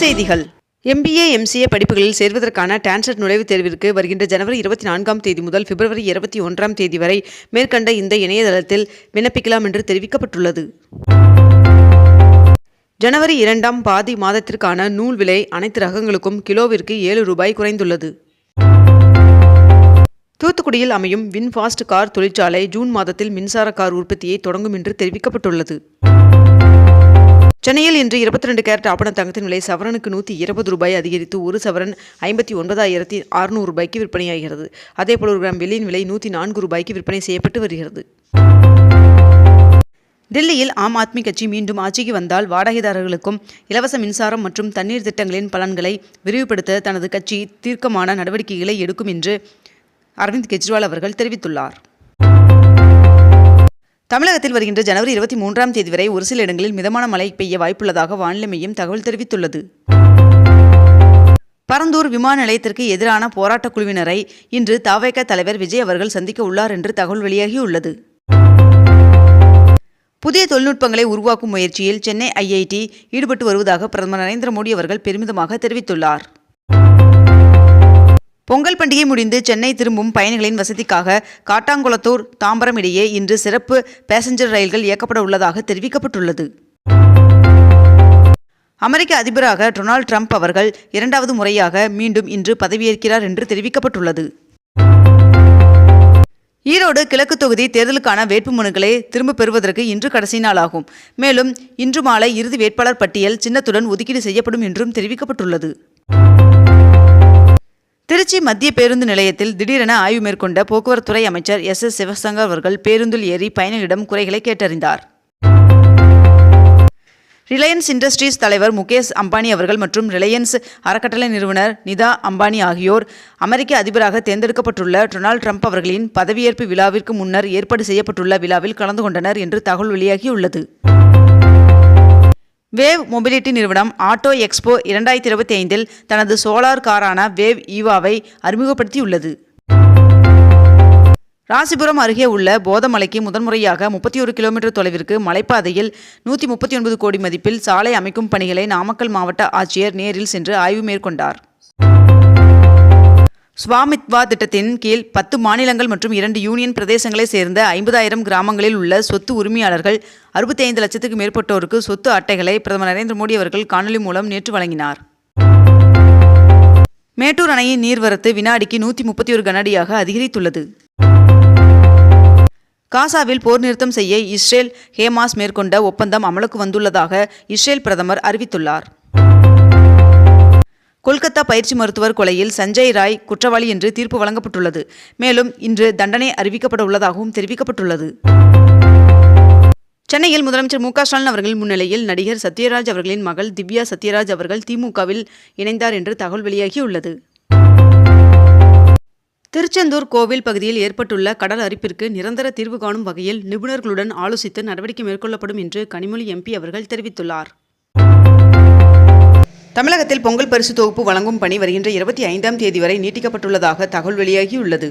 செய்திகள். MBA MCA படிப்புகளில் சேர்வதற்கான டான்செட் நுழைவுத் தேர்விற்கு வருகின்ற ஜனவரி இருபத்தி நான்காம் தேதி முதல் பிப்ரவரி இருபத்தி ஒன்றாம் தேதி வரை மேற்கண்ட இந்த இணையதளத்தில் விண்ணப்பிக்கலாம் என்று தெரிவிக்கப்பட்டுள்ளது. ஜனவரி இரண்டாம் பாதி மாதத்திற்கான நூல் விலை அனைத்து ரகங்களுக்கும் கிலோவிற்கு ஏழு ரூபாய் குறைந்துள்ளது. தூத்துக்குடியில் அமையும் வின்ஃபாஸ்ட் கார் தொழிற்சாலை ஜூன் மாதத்தில் மின்சார கார் உற்பத்தியை தொடங்கும் என்று தெரிவிக்கப்பட்டுள்ளது. சென்னையில் இன்று இருபத்தி ரெண்டு கேரட் ஆபண தங்கத்தின் விலை சவரனுக்கு நூற்றி இருபது ரூபாய் அதிகரித்து ஒரு சவரன் ஐம்பத்தி ஒன்பதாயிரத்தி அறுநூறு ரூபாய்க்கு விற்பனையாகிறது. அதேபோல் ஒரு கிராம் வெள்ளியின் விலை நூற்றி நான்கு ரூபாய்க்கு விற்பனை செய்யப்பட்டு வருகிறது. டெல்லியில் ஆம் ஆத்மி கட்சி மீண்டும் ஆட்சிக்கு வந்தால் வாடகைதாரர்களுக்கும் இலவச மின்சாரம் மற்றும் தண்ணீர் திட்டங்களின் பலன்களை விரிவுபடுத்த தனது கட்சி தீர்க்கமான நடவடிக்கைகளை எடுக்கும் என்று அரவிந்த் கெஜ்ரிவால் அவர்கள் தெரிவித்துள்ளார். தமிழகத்தில் வருகின்ற ஜனவரி இருபத்தி மூன்றாம் தேதி வரை ஒரு சில இடங்களில் மிதமான மழை பெய்ய வாய்ப்புள்ளதாக வானிலை மையம் தகவல் தெரிவித்துள்ளது. பரந்தூர் விமான நிலையத்திற்கு எதிரான போராட்டக் குழுவினரை இன்று தவேக தலைவர் விஜய் அவர்கள் சந்திக்க உள்ளார் என்று தகவல் வெளியாகியுள்ளது. புதிய தொழில்நுட்பங்களை உருவாக்கும் முயற்சியில் சென்னை ஐஐடி ஈடுபட்டு வருவதாக பிரதமர் நரேந்திர மோடி அவர்கள் பெருமிதமாக தெரிவித்துள்ளார். பொங்கல் பண்டிகை முடிந்து சென்னை திரும்பும் பயணிகளின் வசதிக்காக காட்டாங்குளத்தூர் தாம்பரம் இடையே இன்று சிறப்பு பேசஞ்சர் ரயில்கள் இயக்கப்பட உள்ளதாக தெரிவிக்கப்பட்டுள்ளது. அமெரிக்க அதிபராக டொனால்ட் ட்ரம்ப் அவர்கள் இரண்டாவது முறையாக மீண்டும் இன்று பதவியேற்கிறார் என்று தெரிவிக்கப்பட்டுள்ளது. ஈரோடு கிழக்கு தொகுதி தேர்தலுக்கான வேட்புமனுக்களை திரும்பப் பெறுவதற்கு இன்று கடைசி நாளாகும். மேலும் இன்று மாலை இறுதி வேட்பாளர் பட்டியல் சின்னத்துடன் ஒதுக்கீடு செய்யப்படும் என்றும் தெரிவிக்கப்பட்டுள்ளது. திருச்சி மத்திய பேருந்து நிலையத்தில் திடீரென ஆய்வு மேற்கொண்ட போக்குவரத்துறை அமைச்சர் எஸ் எஸ் சிவசங்கர் அவர்கள் பேருந்தில் ஏறி பயணிகளிடம் குறைகளை கேட்டறிந்தார். ரிலையன்ஸ் இண்டஸ்ட்ரீஸ் தலைவர் முகேஷ் அம்பானி அவர்கள் மற்றும் ரிலையன்ஸ் அறக்கட்டளை நிறுவனர் நிதா அம்பானி ஆகியோர் அமெரிக்க அதிபராக தேர்ந்தெடுக்கப்பட்டுள்ள டொனால்ட் ட்ரம்ப் அவர்களின் பதவியேற்பு விழாவிற்கு முன்னர் ஏற்பாடு செய்யப்பட்டுள்ள விழாவில் கலந்து கொண்டனர் என்று தகவல் வெளியாகியுள்ளது. வேவ் மொபிலிட்டி நிறுவனம் ஆட்டோ எக்ஸ்போ இரண்டாயிரத்தி இருபத்தி ஐந்தில் தனது சோலார் காரான வேவ் ஈவாவை அறிமுகப்படுத்தியுள்ளது. ராசிபுரம் அருகே உள்ள போதமலைக்கு முதன்முறையாக முப்பத்தி ஒரு கிலோமீட்டர் தொலைவிற்கு மலைப்பாதையில் நூற்றி முப்பத்தி ஒன்பது கோடி மதிப்பில் சாலை அமைக்கும் பணிகளை நாமக்கல் மாவட்ட ஆட்சியர் நேரில் சென்று ஆய்வு மேற்கொண்டார். ஸ்வாமித்வா திட்டத்தின் கீழ் பத்து மாநிலங்கள் மற்றும் இரண்டு யூனியன் பிரதேசங்களைச் சேர்ந்த ஐம்பதாயிரம் கிராமங்களில் உள்ள சொத்து உரிமையாளர்கள் அறுபத்தி ஐந்து லட்சத்துக்கு மேற்பட்டோருக்கு சொத்து அட்டைகளை பிரதமர் நரேந்திர மோடி அவர்கள் காணொலி மூலம் நேற்று வழங்கினார். மேட்டூர் அணையின் நீர்வரத்து வினாடிக்கு நூற்றி முப்பத்தி ஒரு கனடியாக அதிகரித்துள்ளது. காசாவில் போர் நிறுத்தம் செய்ய இஸ்ரேல் ஹேமாஸ் மேற்கொண்ட ஒப்பந்தம் அமலுக்கு வந்துள்ளதாக இஸ்ரேல் பிரதமர் அறிவித்துள்ளார். கொல்கத்தா பயிற்சி மருத்துவர் கொலையில் சஞ்சய் ராய் குற்றவாளி என்று தீர்ப்பு வழங்கப்பட்டுள்ளது. மேலும் இன்று தண்டனை அறிவிக்கப்பட உள்ளதாகவும் தெரிவிக்கப்பட்டுள்ளது. சென்னையில் முதலமைச்சர் மு க ஸ்டாலின் அவர்கள் முன்னிலையில் நடிகர் சத்யராஜ் அவர்களின் மகள் திவ்யா சத்யராஜ் அவர்கள் திமுகவில் இணைந்தார் என்று தகவல் வெளியாகியுள்ளது. திருச்செந்தூர் கோவில் பகுதியில் ஏற்பட்டுள்ள கடல் அரிப்பிற்கு நிரந்தர தீர்வு காணும் வகையில் நிபுணர்களுடன் ஆலோசித்து நடவடிக்கை மேற்கொள்ளப்படும் என்று கனிமொழி எம்பி அவர்கள் தெரிவித்துள்ளார். தமிழகத்தில் பொங்கல் பரிசு தொகுப்பு வழங்கும் பணி வருகின்ற இருபத்தி ஐந்தாம் தேதி வரை நீட்டிக்கப்பட்டுள்ளதாக தகவல் வெளியாகியுள்ளது.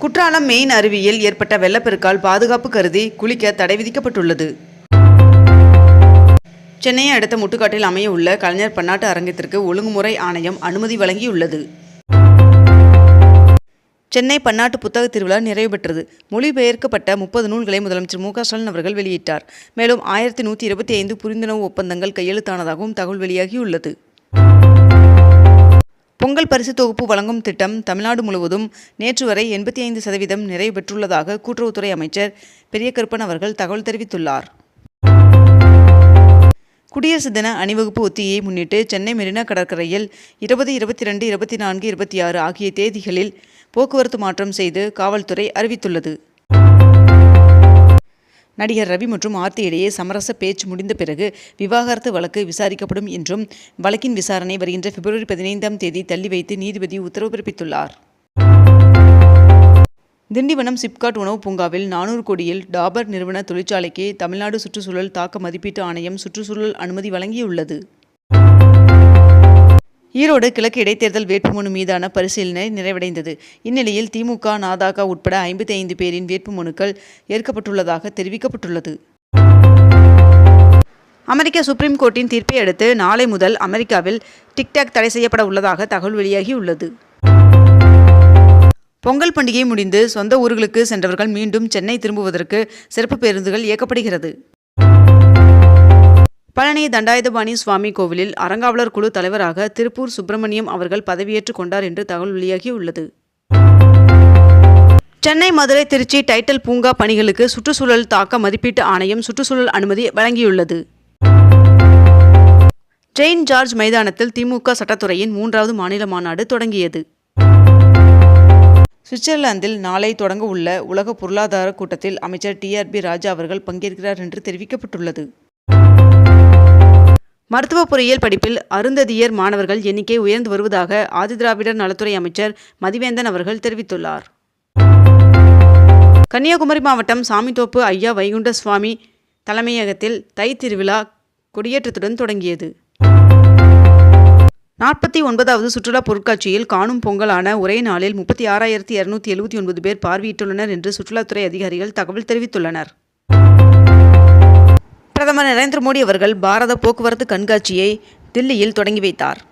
குற்றாலம் மெயின் அருவியில் ஏற்பட்ட வெள்ளப்பெருக்கால் பாதுகாப்பு கருதி குளிக்க தடை விதிக்கப்பட்டுள்ளது. சென்னையை அடுத்த முட்டுக்காட்டில் அமைய உள்ள கலைஞர் பன்னாட்டு அரங்கத்திற்கு ஒழுங்குமுறை ஆணையம் அனுமதி வழங்கியுள்ளது. சென்னை பன்னாட்டு புத்தக திருவிழா நிறைவு பெற்றது. மொழிபெயர்க்கப்பட்ட முப்பது நூல்களை முதலமைச்சர் மு க ஸ்டாலின் அவர்கள் வெளியிட்டார். மேலும் ஆயிரத்தி நூற்றி இருபத்தி ஐந்து புரிந்துணர்வு ஒப்பந்தங்கள் கையெழுத்தானதாகவும் தகவல் வெளியாகியுள்ளது. பொங்கல் பரிசு தொகுப்பு வழங்கும் திட்டம் தமிழ்நாடு முழுவதும் நேற்று வரை எண்பத்தி ஐந்து சதவீதம் நிறைவு பெற்றுள்ளதாக கூட்டுறவுத்துறை அமைச்சர் பெரியகருப்பன் அவர்கள் தகவல் தெரிவித்துள்ளார். குடியரசு தின அணிவகுப்பு ஒத்தியை முன்னிட்டு சென்னை மெரினா கடற்கரையில் இருபது இருபத்தி ரெண்டு இருபத்தி நான்கு இருபத்தி ஆறு ஆகிய தேதிகளில் போக்குவரத்து மாற்றம் செய்து காவல்துறை அறிவித்துள்ளது. நடிகர் ரவி மற்றும் ஆர்த்தி இடையே சமரச பேச்சு முடிந்த பிறகு விவாகரத்து வழக்கு விசாரிக்கப்படும் என்றும் வழக்கின் விசாரணை வருகின்ற பிப்ரவரி பதினைந்தாம் தேதி தள்ளி வைத்து நீதிபதி உத்தரவு பிறப்பித்துள்ளார். திண்டிவனம் சிப்காட் உணவு பூங்காவில் நானூறு கோடியில் டாபர் நிறுவன தொழிற்சாலைக்கு தமிழ்நாடு சுற்றுச்சூழல் தாக்க மதிப்பீட்டு ஆணையம் சுற்றுச்சூழல் அனுமதி வழங்கியுள்ளது. ஈரோடு கிழக்கு இடைத்தேர்தல் வேட்புமனு மீதான பரிசீலனை நிறைவடைந்தது. இந்நிலையில் திமுக நாதாக உட்பட ஐம்பத்தி ஐந்து பேரின் வேட்புமனுக்கள் ஏற்கப்பட்டுள்ளதாக தெரிவிக்கப்பட்டுள்ளது. அமெரிக்க சுப்ரீம் கோர்ட்டின் தீர்ப்பை அடுத்து நாளை முதல் அமெரிக்காவில் டிக்டாக் தடை செய்யப்பட உள்ளதாக தகவல் வெளியாகியுள்ளது. பொங்கல் பண்டிகை முடிந்து சொந்த ஊர்களுக்கு சென்றவர்கள் மீண்டும் சென்னை திரும்புவதற்கு சிறப்பு பேருந்துகள் இயக்கப்படுகிறது. பழனி தண்டாயுதபாணி சுவாமி கோவிலில் அறங்காவலர் குழு தலைவராக திருப்பூர் சுப்பிரமணியம் அவர்கள் பதவியேற்றுக் கொண்டார் என்று தகவல் வெளியாகியுள்ளது சென்னை மதுரை திருச்சி டைட்டல் பூங்கா பணிகளுக்கு சுற்றுச்சூழல் தாக்க மதிப்பீட்டு ஆணையம் சுற்றுச்சூழல் அனுமதி வழங்கியுள்ளது. ஜெயின் ஜார்ஜ் மைதானத்தில் திமுக சட்டத்துறையின் மூன்றாவது மாநில மாநாடு தொடங்கியது. சுவிட்சர்லாந்தில் நாளை தொடங்க உள்ள உலக பொருளாதார கூட்டத்தில் அமைச்சர் டிஆர்பி ராஜா அவர்கள் பங்கேற்கிறார் என்று தெரிவிக்கப்பட்டுள்ளது. மருத்துவ பொறியியல் படிப்பில் அருந்ததியர் மாணவர்கள் எண்ணிக்கை உயர்ந்து வருவதாக ஆதிதிராவிடர் நலத்துறை அமைச்சர் மதிவேந்தன் அவர்கள் தெரிவித்துள்ளார். கன்னியாகுமரி மாவட்டம் சாமித்தோப்பு ஐயா வைகுண்ட சுவாமி தலைமையகத்தில் தை திருவிழா கொடியேற்றத்துடன் தொடங்கியது. நாற்பத்தி ஒன்பதாவது சுற்றுலா பொருட்காட்சியில் காணும் பொங்கலான ஒரே நாளில் முப்பத்தி ஆறாயிரத்தி இருநூத்தி எழுபத்தி ஒன்பது பேர் பார்வையிட்டுள்ளனர் என்று சுற்றுலாத்துறை அதிகாரிகள் தகவல் தெரிவித்துள்ளனர். பிரதமர் நரேந்திர மோடி அவர்கள் பாரத போக்குவரத்து கண்காட்சியை தில்லியில் தொடங்கி வைத்தார்.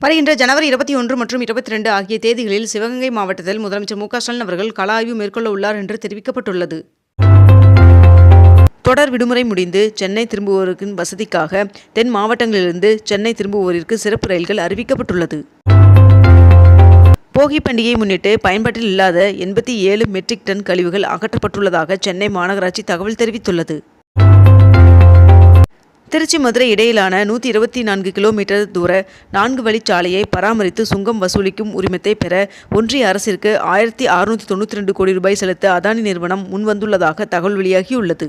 வருகின்ற ஜனவரி இருபத்தி ஒன்று மற்றும் இருபத்தி ரெண்டு ஆகிய தேதிகளில் சிவகங்கை மாவட்டத்தில் முதலமைச்சர் மு க ஸ்டாலின் அவர்கள் கள ஆய்வு மேற்கொள்ள உள்ளார் என்று தெரிவிக்கப்பட்டுள்ளது. தொடர் விடுமுறை முடிந்து சென்னை திரும்புவோருக்கு வசதிக்காக தென் மாவட்டங்களிலிருந்து சென்னை திரும்புவோரிற்கு சிறப்பு ரயில்கள் அறிவிக்கப்பட்டுள்ளது. போகி பண்டிகையை முன்னிட்டு பயன்பாட்டில் இல்லாத எண்பத்தி ஏழு மெட்ரிக் டன் கழிவுகள் அகற்றப்பட்டுள்ளதாக சென்னை மாநகராட்சி தகவல் தெரிவித்துள்ளது. திருச்சி மதுரை இடையிலான நூற்றி இருபத்தி நான்கு கிலோமீட்டர் தூர நான்கு வழிச்சாலையை பராமரித்து சுங்கம் வசூலிக்கும் உரிமத்தை பெற ஒன்றிய அரசிற்கு ஆயிரத்தி அறுநூற்றி தொண்ணூற்றி ரெண்டு கோடி ரூபாய் செலுத்த அதானி நிறுவனம் முன்வந்துள்ளதாக தகவல் வெளியாகியுள்ளது.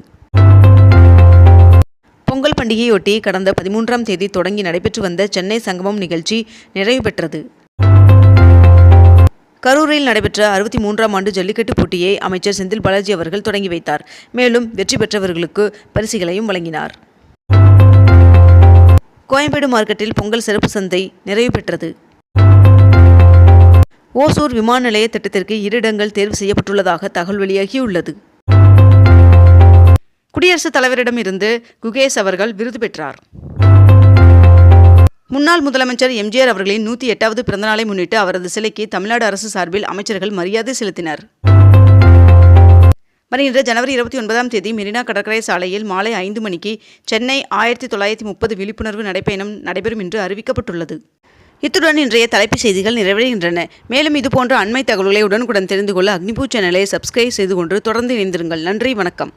பண்டிகையொட்டி கடந்த பதிமூன்றாம் தேதி தொடங்கி நடைபெற்று வந்த சென்னை சங்கமம் நிகழ்ச்சி நிறைவு பெற்றது. கரூரில் நடைபெற்ற அறுபத்தி மூன்றாம் ஆண்டு ஜல்லிக்கட்டு போட்டியை அமைச்சர் செந்தில் பாலாஜி அவர்கள் தொடங்கி வைத்தார். மேலும் வெற்றி பெற்றவர்களுக்கு பரிசுகளையும் வழங்கினார். கோயம்பேடு மார்க்கெட்டில் பொங்கல் சிறப்பு சந்தை நிறைவு பெற்றது. ஓசூர் விமான நிலைய திட்டத்திற்கு இரு இடங்கள் தேர்வு செய்யப்பட்டுள்ளதாக தகவல் வெளியாகியுள்ளது. குடியரசுத் தலைவரிடமிருந்து குகேஷ் அவர்கள் விருது பெற்றார். முன்னாள் முதலமைச்சர் எம்ஜிஆர் அவர்களின் நூற்றி எட்டாவது பிறந்தநாளை முன்னிட்டு அவரது சிலைக்கு தமிழ்நாடு அரசு சார்பில் அமைச்சர்கள் மரியாதை செலுத்தினர். வருகின்ற ஜனவரி இருபத்தி ஒன்பதாம் தேதி மெரினா கடற்கரை சாலையில் மாலை ஐந்து மணிக்கு சென்னை ஆயிரத்தி தொள்ளாயிரத்தி முப்பது விழிப்புணர்வு நடைப்பயணம் நடைபெறும் என்று அறிவிக்கப்பட்டுள்ளது. இத்துடன் இன்றைய தலைப்புச் செய்திகள் நிறைவடைகின்றன. மேலும் இதுபோன்ற அண்மை தகவல்களை உடனுக்குடன் தெரிந்து கொள்ள அக்னிபூ சேனலை சப்ஸ்கிரைப் செய்து கொண்டு தொடர்ந்து இணைந்திருங்கள். நன்றி வணக்கம்.